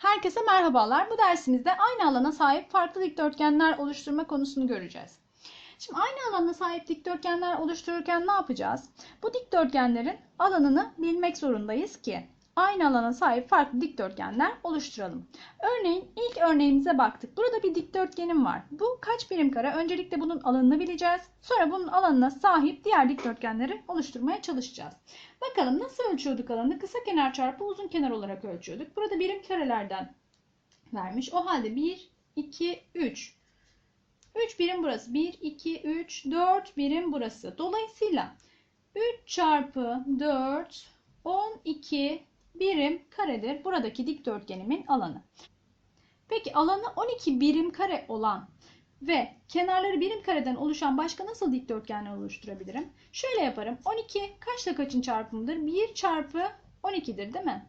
Herkese merhabalar. Bu dersimizde aynı alana sahip farklı dikdörtgenler oluşturma konusunu göreceğiz. Şimdi aynı alana sahip dikdörtgenler oluştururken ne yapacağız? Bu dikdörtgenlerin alanını bilmek zorundayız ki aynı alana sahip farklı dikdörtgenler oluşturalım. Örneğin ilk örneğimize baktık. Burada bir dikdörtgenim var. Bu kaç birim kare? Öncelikle bunun alanını bileceğiz. Sonra bunun alanına sahip diğer dikdörtgenleri oluşturmaya çalışacağız. Bakalım nasıl ölçüyorduk alanı? Kısa kenar çarpı uzun kenar olarak ölçüyorduk. Burada birim karelerden vermiş. O halde 1, 2, 3. 3 birim burası. 1, 2, 3, 4 birim burası. Dolayısıyla 3 çarpı 4, 12 birim karedir. Buradaki dikdörtgenimin alanı. Peki alanı 12 birim kare olan ve kenarları birim kareden oluşan başka nasıl dikdörtgenler oluşturabilirim? Şöyle yaparım. 12 kaçla kaçın çarpımıdır? 1 çarpı 12'dir değil mi?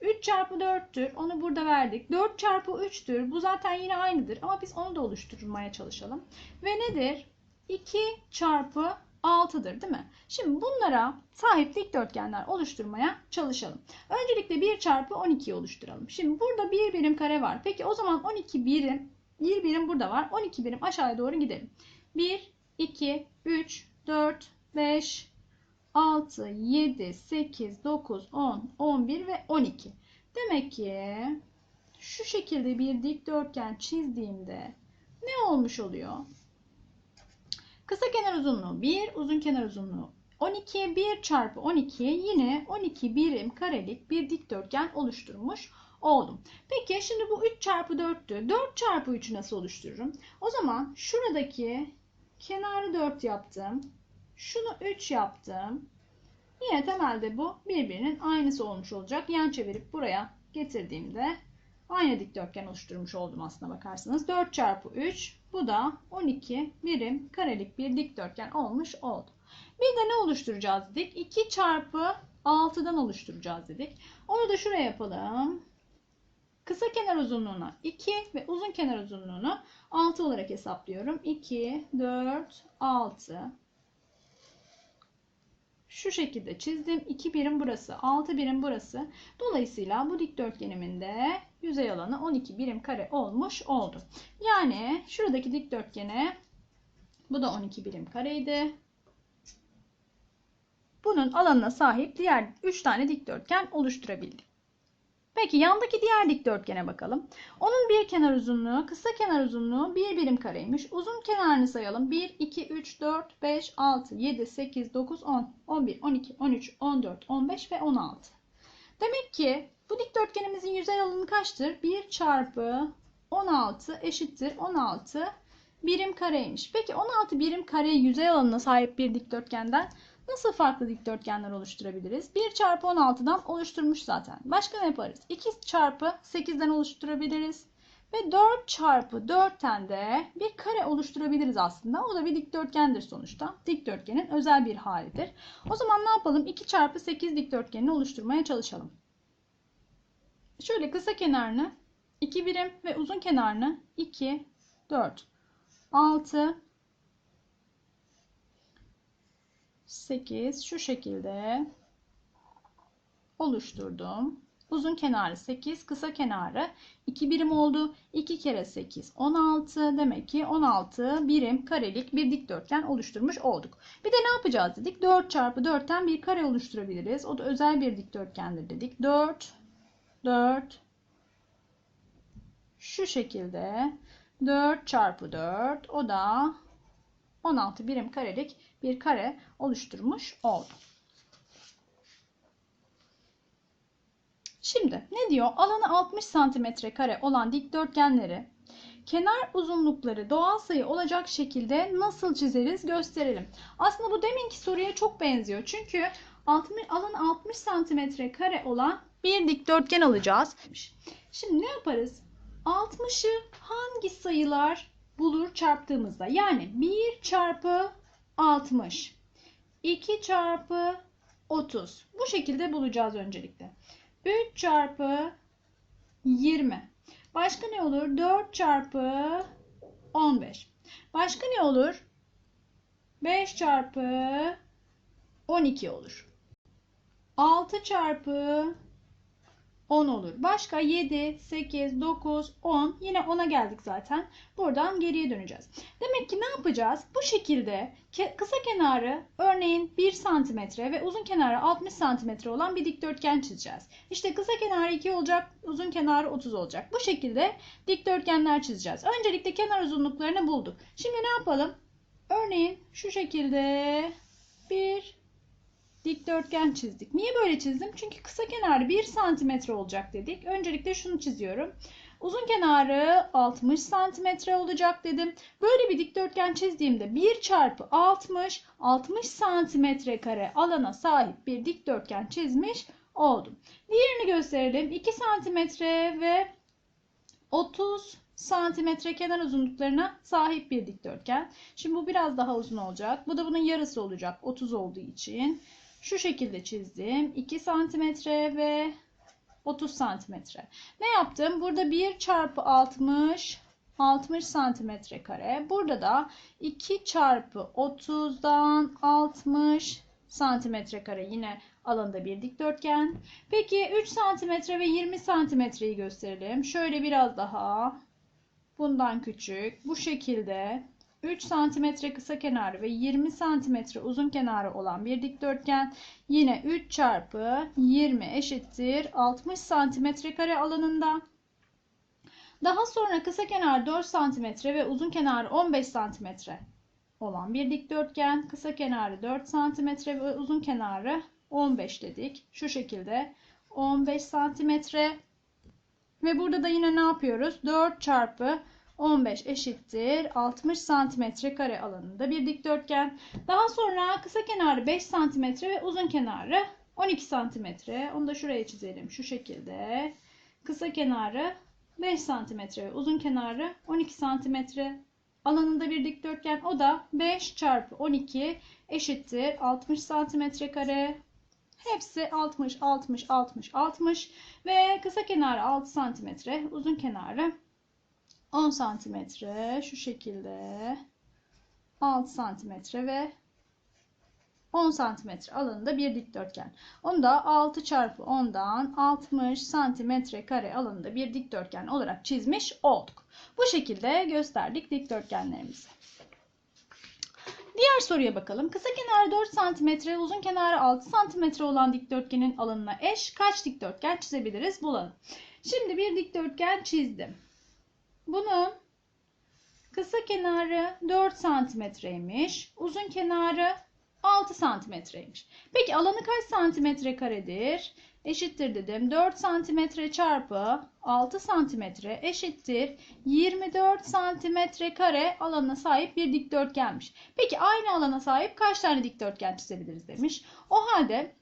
3 çarpı 4'tür. Onu burada verdik. 4 çarpı 3'tür. Bu zaten yine aynıdır. Ama biz onu da oluşturmaya çalışalım. Ve nedir? 2 çarpı 6'dır değil mi? Şimdi bunlara sahip dikdörtgenler oluşturmaya çalışalım. Öncelikle 1 çarpı 12'yi oluşturalım. Şimdi burada 1 birim kare var. Peki o zaman 12 birim, 1 birim burada var. 12 birim aşağıya doğru gidelim. 1, 2, 3, 4, 5, 6, 7, 8, 9, 10, 11 ve 12. Demek ki şu şekilde bir dikdörtgen çizdiğimde ne olmuş oluyor? Kısa kenar uzunluğu 1, uzun kenar uzunluğu 12, 1 çarpı 12 yine 12 birim karelik bir dikdörtgen oluşturmuş oldum. Peki şimdi bu 3 çarpı 4'tü. 4 çarpı 3'ü nasıl oluştururum? O zaman şuradaki kenarı 4 yaptım. Şunu 3 yaptım. Yine temelde bu birbirinin aynısı olmuş olacak. Yan çevirip buraya getirdiğimde aynı dikdörtgen oluşturmuş oldum aslına bakarsanız. 4 çarpı 3 bu da 12 birim karelik bir dikdörtgen olmuş oldu. Bir de ne oluşturacağız dedik? 2 çarpı 6'dan oluşturacağız dedik. Onu da şuraya yapalım. Kısa kenar uzunluğuna 2 ve uzun kenar uzunluğunu 6 olarak hesaplıyorum. 2, 4, 6. Şu şekilde çizdim. 2 birim burası, 6 birim burası. Dolayısıyla bu dikdörtgenimin de yüzey alanı 12 birim kare olmuş oldu. Yani şuradaki dikdörtgene bu da 12 birim kareydi. Bunun alanına sahip diğer 3 tane dikdörtgen oluşturabildik. Peki yandaki diğer dikdörtgene bakalım. Onun bir kenar uzunluğu, kısa kenar uzunluğu bir birim kareymiş. Uzun kenarını sayalım. 1, 2, 3, 4, 5, 6, 7, 8, 9, 10, 11, 12, 13, 14, 15 ve 16. Demek ki bu dikdörtgenimizin yüzey alanı kaçtır? 1 çarpı 16 eşittir 16 birim kareymiş. Peki 16 birim kare yüzey alanına sahip bir dikdörtgenden Nasıl farklı dikdörtgenler oluşturabiliriz? 1 çarpı 16'dan oluşturmuş zaten. Başka ne yaparız? 2 çarpı 8'den oluşturabiliriz. Ve 4 çarpı 4'ten de bir kare oluşturabiliriz aslında. O da bir dikdörtgendir sonuçta. Dikdörtgenin özel bir halidir. O zaman ne yapalım? 2 çarpı 8 dikdörtgenini oluşturmaya çalışalım. Şöyle kısa kenarını 2 birim ve uzun kenarını 2, 4, 6, 8 şu şekilde oluşturdum. Uzun kenarı 8, kısa kenarı 2 birim oldu. 2 kere 8 16. Demek ki 16 birim karelik bir dikdörtgen oluşturmuş olduk. Bir de ne yapacağız dedik? 4 çarpı 4'ten bir kare oluşturabiliriz. O da özel bir dikdörtgendir dedik. 4 4 şu şekilde 4 çarpı 4 o da 16 birim karelik bir kare oluşturmuş oldu. Şimdi ne diyor? Alanı 60 santimetre kare olan dikdörtgenleri kenar uzunlukları doğal sayı olacak şekilde nasıl çizeriz gösterelim. Aslında bu deminki soruya çok benziyor. Çünkü 60, alanı 60 santimetre kare olan bir dikdörtgen alacağız. Şimdi ne yaparız? 60'ı hangi sayılar bulur çarptığımızda? Yani 1 çarpı 60. 2 çarpı 30. Bu şekilde bulacağız öncelikle. 3 çarpı 20. Başka ne olur? 4 çarpı 15. Başka ne olur? 5 çarpı 12 olur. 6 çarpı 10 olur. Başka 7, 8, 9, 10. Yine 10'a geldik zaten. Buradan geriye döneceğiz. Demek ki ne yapacağız? Bu şekilde kısa kenarı örneğin 1 cm ve uzun kenarı 60 cm olan bir dikdörtgen çizeceğiz. İşte kısa kenarı 2 olacak, uzun kenarı 30 olacak. Bu şekilde dikdörtgenler çizeceğiz. Öncelikle kenar uzunluklarını bulduk. Şimdi ne yapalım? Örneğin şu şekilde bir dikdörtgen çizdik. Niye böyle çizdim? Çünkü kısa kenarı 1 santimetre olacak dedik. Öncelikle şunu çiziyorum. Uzun kenarı 60 santimetre olacak dedim. Böyle bir dikdörtgen çizdiğimde 1 çarpı 60, 60 santimetre kare alana sahip bir dikdörtgen çizmiş oldum. Diğerini gösterelim. 2 santimetre ve 30 santimetre kenar uzunluklarına sahip bir dikdörtgen. Şimdi bu biraz daha uzun olacak. Bu da bunun yarısı olacak 30 olduğu için. Şu şekilde çizdim. 2 santimetre ve 30 santimetre. Ne yaptım? Burada 1 çarpı 60 60 santimetre kare. Burada da 2 çarpı 30'dan 60 santimetre kare. Yine alanda bir dikdörtgen. Peki 3 santimetre ve 20 santimetreyi gösterelim. Şöyle biraz daha. Bundan küçük. Bu şekilde 3 santimetre kısa kenarı ve 20 santimetre uzun kenarı olan bir dikdörtgen. Yine 3 çarpı 20 eşittir 60 santimetre kare alanında. Daha sonra kısa kenar 4 santimetre ve uzun kenarı 15 santimetre olan bir dikdörtgen. Kısa kenarı 4 santimetre ve uzun kenarı 15 dedik. Şu şekilde 15 santimetre. Ve burada da yine ne yapıyoruz? 4 çarpı 15 eşittir 60 santimetre kare alanında bir dikdörtgen. Daha sonra kısa kenarı 5 santimetre ve uzun kenarı 12 santimetre. Onu da şuraya çizelim şu şekilde. Kısa kenarı 5 santimetre ve uzun kenarı 12 santimetre alanında bir dikdörtgen. O da 5 çarpı 12 eşittir 60 santimetre kare. Hepsi 60, 60, 60, 60 ve kısa kenarı 6 santimetre, uzun kenarı 10 santimetre şu şekilde 6 santimetre ve 10 santimetre alanında bir dikdörtgen. Onu da 6 çarpı 10'dan 60 santimetre kare alanında bir dikdörtgen olarak çizmiş olduk. Bu şekilde gösterdik dikdörtgenlerimizi. Diğer soruya bakalım. Kısa kenarı 4 cm, uzun kenarı 6 cm olan dikdörtgenin alanına eş kaç dikdörtgen çizebiliriz? Bulalım. Şimdi bir dikdörtgen çizdim. Bunun kısa kenarı 4 santimetreymiş. Uzun kenarı 6 santimetreymiş. Peki alanı kaç santimetre karedir? Eşittir dedim. 4 santimetre çarpı 6 santimetre eşittir 24 santimetre kare alana sahip bir dikdörtgenmiş. Peki aynı alana sahip kaç tane dikdörtgen çizebiliriz demiş. O halde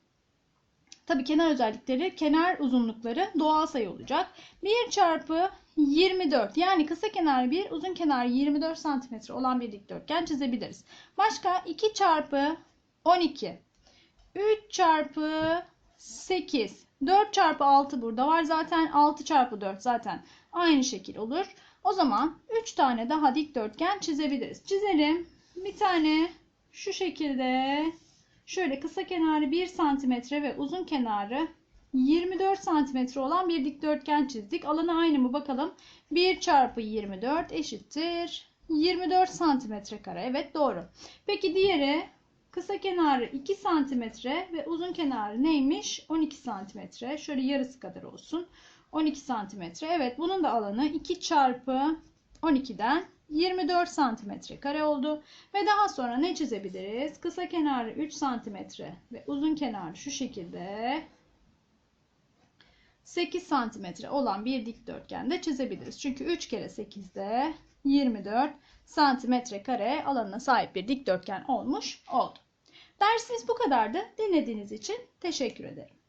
tabii kenar özellikleri kenar uzunlukları doğal sayı olacak. 1 çarpı 24 yani kısa kenar 1 uzun kenar 24 santimetre olan bir dikdörtgen çizebiliriz. Başka 2 çarpı 12 3 çarpı 8 4 çarpı 6 burada var zaten 6 çarpı 4 zaten aynı şekil olur. O zaman 3 tane daha dikdörtgen çizebiliriz. Çizelim. Bir tane şu şekilde şöyle kısa kenarı 1 santimetre ve uzun kenarı 24 santimetre olan bir dikdörtgen çizdik. Alanı aynı mı bakalım. 1 çarpı 24 eşittir 24 santimetre kare. Evet doğru. Peki diğeri kısa kenarı 2 santimetre ve uzun kenarı neymiş? 12 santimetre. Şöyle yarısı kadar olsun. 12 santimetre. Evet bunun da alanı 2 çarpı 12'den 24 santimetre kare oldu. Ve daha sonra ne çizebiliriz? Kısa kenarı 3 santimetre ve uzun kenarı şu şekilde 8 santimetre olan bir dikdörtgen de çizebiliriz. Çünkü 3 kere 8'de 24 santimetre kare alanına sahip bir dikdörtgen olmuş oldu. Dersimiz bu kadardı. Dinlediğiniz için teşekkür ederim.